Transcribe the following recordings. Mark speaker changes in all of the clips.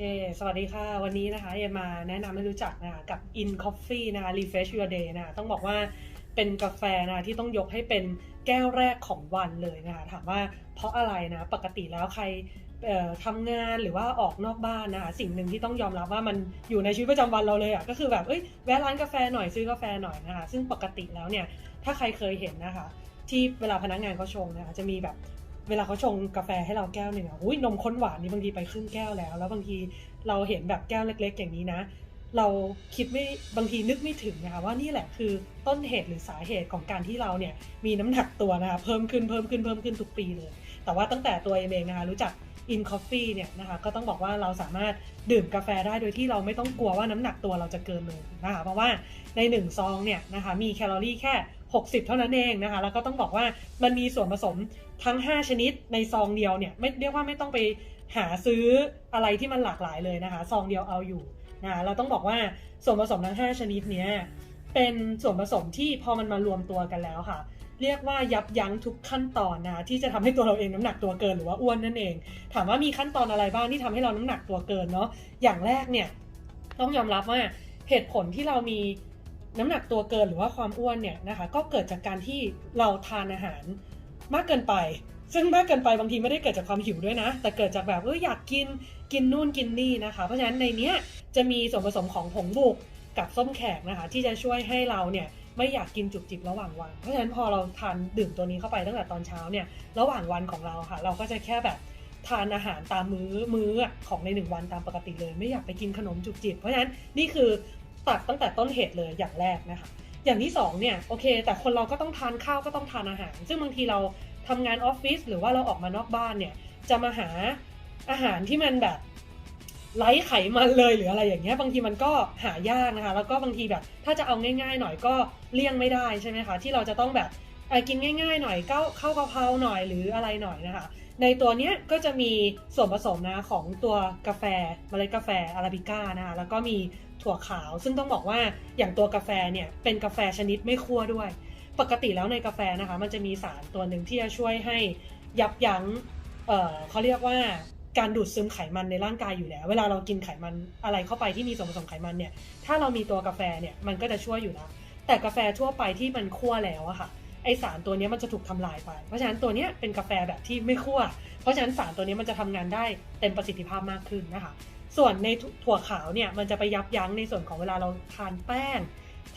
Speaker 1: ค สวัสดีค่ะ วันนี้นะคะเอมาแนะนำให้รู้จักนะคะกับ In Coffee นะคะ Refresh Your Day นะคะต้องบอกว่าเป็นกาแฟนะที่ต้องยกให้เป็นแก้วแรกของวันเลยนะคะถามว่าเพราะอะไรนะปกติแล้วใครทำงานหรือว่าออกนอกบ้านนะคะสิ่งหนึ่งที่ต้องยอมรับว่ามันอยู่ในชีวิตประจำวันเราเลยอะ่ะก็คือแบบเอ้ยแวะร้านกาแฟหน่อยซื้อกาแฟหน่อยนะคะซึ่งปกติแล้วเนี่ยถ้าใครเคยเห็นนะคะที่เวลาพนักงานเขาชงนะคะจะมีแบบ เวลาเขาชงกาแฟให้เราแก้วหนึ่งอะอุ้ยนมข้นหวานนี่บางทีไปครึ่งแก้วแล้ว แล้วบางทีเราเห็นแบบแก้วเล็ก ๆ อย่างนี้นะ เราคิดไม่บางทีนึกไม่ถึงนะคะว่านี่แหละคือต้นเหตุหรือสาเหตุของการที่เราเนี่ยมีน้ำหนักตัวนะคะเพิ่มขึ้นเพิ่มขึ้นเพิ่มขึ้นทุกปีเลย แต่ว่าตั้งแต่ตัวเองนะคะรู้จัก In Coffee เนี่ยนะคะก็ต้องบอกว่าเราสามารถดื่มกาแฟได้โดยที่เราไม่ต้องกลัวว่าน้ำหนักตัวเราจะเกินเลยนะคะเพราะว่าใน1ซองเนี่ยนะคะมีแคลอรี่แค่ 60 เท่านั้นเองนะคะ แล้วก็ต้องบอกว่ามันมีส่วนผสมทั้ง 5 ชนิดในซองเดียวเนี่ยไม่เรียกว่าไม่ต้องไปหาซื้ออะไรที่มันหลากหลายเลยนะคะซองเดียวเอาอยู่นะเราต้องบอกว่าส่วนผสมทั้ง 5 ชนิดเนี้ยเป็นส่วนผสมที่พอมันมารวมตัวกันแล้วค่ะ เรียกว่ายับยั้งทุกขั้นตอนนะที่จะทำให้ตัวเราเองน้ำหนักตัวเกินหรือว่าอ้วนนั่นเอง ถามว่ามีขั้นตอนอะไรบ้างที่ทำให้เราน้ำหนักตัวเกินเนาะอย่างแรกเนี่ยต้องยอมรับว่าเหตุผลที่เรามี น้ำหนักตัวเกินหรือว่าความอ้วนเนี่ยนะคะก็เกิดจากการที่เราทานอาหารมากเกินไป ซึ่งมากเกินไปบางทีไม่ได้เกิดจากความหิวด้วยนะ แต่เกิดจากแบบเอออยากกินกินนู่นกินนี่นะคะ เพราะฉะนั้นในเนี้ยจะมีส่วนผสมของผงบุกกับส้มแขกนะคะ ที่จะช่วยให้เราเนี่ยไม่อยากกินจุกจิบระหว่างวัน เพราะฉะนั้นพอเราทานดื่มตัวนี้เข้าไปตั้งแต่ตอนเช้าเนี่ยระหว่างวันของเราค่ะ เราก็จะแค่แบบทานอาหารตามมื้อมื้อของในหนึ่งวันตามปกติเลย ไม่อยากไปกินขนมจุกจิบ เพราะฉะนั้นนี่คือ ตัดตั้งแต่ต้นเหตุเลยอย่างแรกนะคะ อย่างที่สองเนี่ยโอเค แต่คนเราก็ต้องทานข้าวก็ต้องทานอาหาร ซึ่งบางทีเราทำงานออฟฟิศหรือว่าเราออกมานอกบ้านเนี่ยจะมาหาอาหารที่มันแบบไร้ไขมันเลยหรืออะไรอย่างเงี้ยบางทีมันก็หายากนะคะ แล้วก็บางทีแบบ ถ้าจะเอาง่ายๆหน่อยก็เลี่ยงไม่ได้ใช่ไหมคะที่เราจะต้องแบบกินง่าย ๆ หน่อยก็เข้ากะเพราหน่อยหรืออะไรหน่อยนะคะ ในตัวนี้ก็จะมีส่วนผสมนะของตัวกาแฟเมล็ดกาแฟอาราบิก้านะคะแล้วก็มี ถั่วขาว ซึ่งต้องบอกว่าอย่างตัวกาแฟเนี่ยเป็นกาแฟชนิดไม่คั่วด้วย ปกติแล้วในกาแฟนะคะ มันจะมีสารตัวหนึ่งที่จะช่วยให้ยับยั้งเเขาเรียกว่าการดูดซึมไขมันในร่างกายอยู่แล้ว เวลาเรากินไขมันอะไรเข้าไปที่มีส่วนผสมไขมันเนี่ย ถ้าเรามีตัวกาแฟเนี่ยมันก็จะช่วยอยู่แล้วแต่กาแฟทั่วไปที่มันคั่วแล้วอะค่ะไอสารตัวนี้มันจะถูกทำลายไป เพราะฉะนั้นตัวนี้เป็นกาแฟแบบที่ไม่คั่ว เพราะฉะนั้นสารตัวนี้มันจะทำงานได้เต็มประสิทธิภาพมากขึ้นนะคะ ส่วนในถั่วขาวเนี่ยมันจะไปยับยั้งในส่วนของเวลาเราทานแป้ง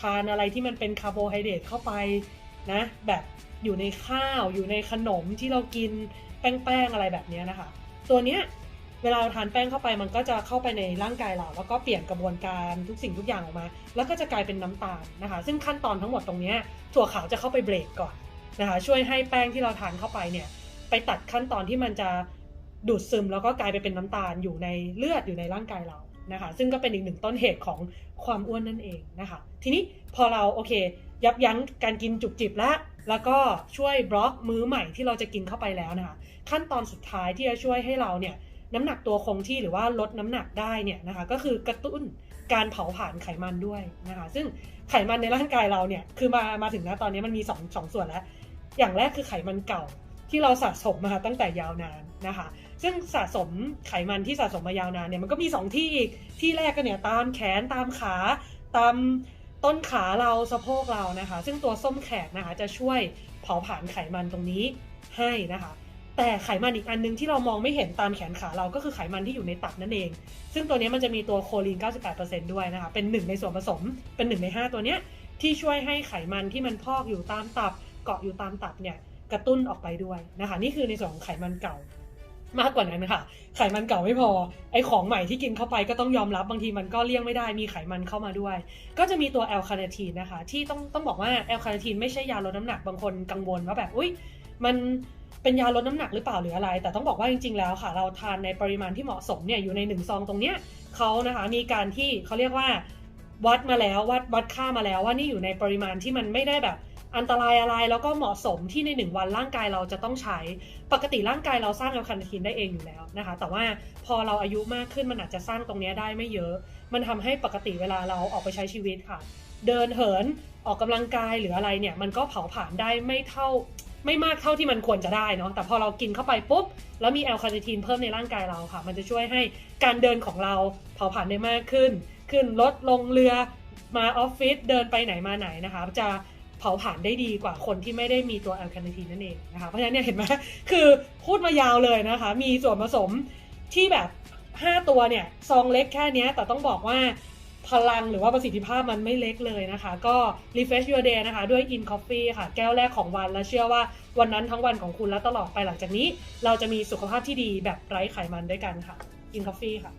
Speaker 1: ทานอะไรที่มันเป็นคาร์โบไฮเดรตเข้าไปนะแบบอยู่ในข้าวอยู่ในขนมที่เรากินแป้งๆอะไรแบบนี้นะคะ ตัวเนี้ยเวลาเราทานแป้งเข้าไปมันก็จะเข้าไปในร่างกายเรา แล้วก็เปลี่ยนกระบวนการทุกสิ่งทุกอย่างออกมา แล้วก็จะกลายเป็นน้ำตาลนะคะ ซึ่งขั้นตอนทั้งหมดตรงนี้ถั่วขาวจะเข้าไปเบรกก่อนนะคะ ช่วยให้แป้งที่เราทานเข้าไปเนี่ยไปตัดขั้นตอนที่มันจะ ดูดซึมแล้วก็กลายไปเป็นน้ำตาลอยู่ในเลือดอยู่ในร่างกายเรานะคะ ซึ่งก็เป็นอีกหนึ่งต้นเหตุของความอ้วนนั่นเองนะคะ ทีนี้พอเราโอเค ยับยั้งการกินจุกจิบแล้วแล้วก็ช่วยบล็อกมื้อใหม่ที่เราจะกินเข้าไปแล้วนะคะ ขั้นตอนสุดท้ายที่จะช่วยให้เราเนี่ยน้ำหนักตัวคงที่หรือว่าลดน้ำหนักได้เนี่ยนะคะก็คือกระตุ้นการเผาผลาญไขมันด้วยนะคะซึ่งไขมันในร่างกายเราเนี่ยคือมามาถึงนะตอนนี้มันมี2อสส่วนแล้ว อย่างแรกคือไขมันเก่าที่เราสะสมมาตั้งแต่ยาวนานนะคะ ซึ่งสะสมไขมันที่สะสมมายาวนานเนี่ยมันก็มี 2 ที่อีกที่แรกก็เนี่ยตามแขนตามขาตามต้นขาเราสะโพกเรานะคะ ซึ่งตัวส้มแขกนะคะจะช่วยเผาผลาญไขมันตรงนี้ให้นะคะ แต่ไขมันอีกอันนึงที่เรามองไม่เห็นตามแขนขาเราก็คือไขมันที่อยู่ในตับนั่นเอง ซึ่งตัวนี้มันจะมีตัวโคลีน 98%ด้วยนะคะ เป็นหนึ่งในส่วนผสมเป็นหนึ่งใน 5 ตัวเนี้ยที่ช่วยให้ไขมันที่มันพอกอยู่ตามตับเกาะอยู่ตามตับเนี่ยกระตุ้นออกไปด้วยนะคะ นี่คือในส่วนของไขมันเก่า มากกว่านั้นค่ะ ไขมันเก่าไม่พอ ไอของใหม่ที่กินเข้าไปก็ต้องยอมรับบางทีมันก็เลี่ยงไม่ได้มีไขมันเข้ามาด้วย ก็จะมีตัวแอลคาเนทีนนะคะ ที่ต้องต้องบอกว่าแอลคาเนทีนไม่ใช่ยาลดน้ำหนักบางคนกังวลว่าแบบอุ้ยมันเป็นยาลดน้ำหนักหรือเปล่าหรืออะไร แต่ต้องบอกว่าจริง ๆ แล้วค่ะ เราทานในปริมาณที่เหมาะสมเนี่ยอยู่ในหนึ่งซองตรงเนี้ยเขานะคะมีการที่เขาเรียกว่าวัดมาแล้ววัดวัดค่ามาแล้วว่านี่อยู่ในปริมาณที่มันไม่ได้แบบ อันตรายอะไรแล้วก็เหมาะสมที่ในหนึ่งวันร่างกายเราจะต้องใช้ ปกติร่างกายเราสร้างแอลคาเนทีนได้เองอยู่แล้วนะคะ แต่ว่าพอเราอายุมากขึ้นมันอาจจะสร้างตรงนี้ได้ไม่เยอะ มันทำให้ปกติเวลาเราออกไปใช้ชีวิตค่ะ เดินเหินออกกำลังกายหรืออะไรเนี่ยมันก็เผาผลาญได้ไม่เท่าไม่มากเท่าที่มันควรจะได้เนาะ แต่พอเรากินเข้าไปปุ๊บ แล้วมีแอลคาเนทีนเพิ่มในร่างกายเราค่ะ มันจะช่วยให้การเดินของเราเผาผลาญได้มากขึ้น ขึ้นรถลงเรือมาออฟฟิศเดินไปไหนมาไหนนะคะ จะ เผาผลาญได้ดีกว่าคนที่ไม่ได้มีตัวแอลคาเนทีนนั่นเองนะคะเพราะฉะนั้นเนี่ยเห็นไหมคือพูดมายาวเลยนะคะ มีส่วนผสมที่แบบ 5 ตัวเนี่ยซองเล็กแค่นี้แต่ต้องบอกว่าพลังหรือว่าประสิทธิภาพมันไม่เล็กเลยนะคะ ก็ refresh your day นะคะ ด้วย in coffee ค่ะ แก้วแรกของวันและเชื่อว่าวันนั้นทั้งวันของคุณและตลอดไปหลังจากนี้ เราจะมีสุขภาพที่ดีแบบไร้ไขมันด้วยกันค่ะ in coffee ค่ะ